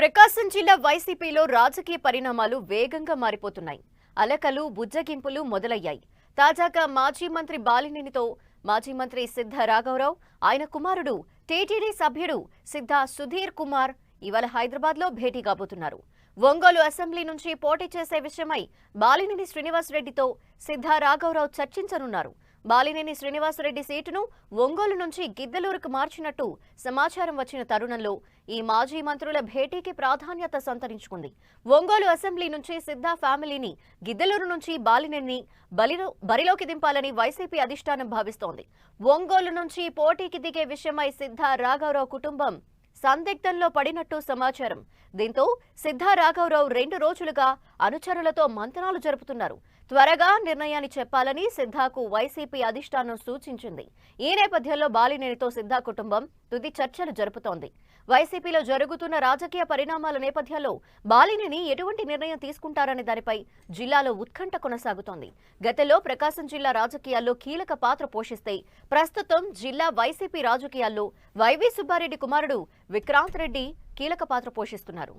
ప్రకాశం జిల్లా వైసీపీలో రాజకీయ పరిణామాలు వేగంగా మారిపోతున్నాయి. అలకలు బుజ్జగింపులు మొదలయ్యాయి. తాజాగా మాజీ మంత్రి బాలినేనితో మాజీ మంత్రి సిద్ధ రాఘవరావు ఆయన కుమారుడు టీటీడీ సభ్యుడు సిద్ధ సుధీర్ కుమార్ ఇవాళ హైదరాబాద్లో భేటీ కాబోతున్నారు. ఒంగోలు అసెంబ్లీ నుంచి పోటీ చేసే విషయమై బాలినేని శ్రీనివాసరెడ్డితో సిద్ధ రాఘవరావు చర్చించనున్నారు. బాలినేని శ్రీనివాసరెడ్డి సీటును ఒంగోలు నుంచి గిద్దలూరుకు మార్చినట్టు సమాచారం వచ్చిన తరుణంలో ఈ మాజీ మంత్రుల భేటీకి ప్రాధాన్యత సంతరించుకుంది. ఒంగోలు అసెంబ్లీ నుంచి సిద్ధా ఫ్యామిలీని గిద్దలూరు నుంచి బాలినేని బలిలో బరిలోకి దింపాలని వైసీపీ అధిష్టానం భావిస్తోంది. ఒంగోలు నుంచి పోటీకి దిగే విషయమై సిద్ధా రాఘవరావు కుటుంబం సందిగ్ధంలో పడినట్టు సమాచారం. దీంతో సిద్ధా రాఘవరావు రెండు రోజులుగా అనుచరులతో మంతనాలు జరుపుతున్నారు. త్వరగా నిర్ణయాన్ని చెప్పాలని సిద్ధాకు వైసీపీ అధిష్టానం సూచించింది. ఈ నేపథ్యంలో బాలినేనితో సిద్ధా కుటుంబం తుది చర్చలు జరుపుతోంది. వైసీపీలో జరుగుతున్న రాజకీయ పరిణామాల నేపథ్యంలో బాలినిని ఎటువంటి నిర్ణయం తీసుకుంటారనే దానిపై జిల్లాలో ఉత్కంఠ కొనసాగుతోంది. గతంలో ప్రకాశం జిల్లా రాజకీయాల్లో కీలక పాత్ర పోషిస్తే ప్రస్తుతం జిల్లా వైసీపీ రాజకీయాల్లో వైవి సుబ్బారెడ్డి కుమారుడు విక్రాంత్ రెడ్డి కీలక పాత్ర పోషిస్తున్నారు.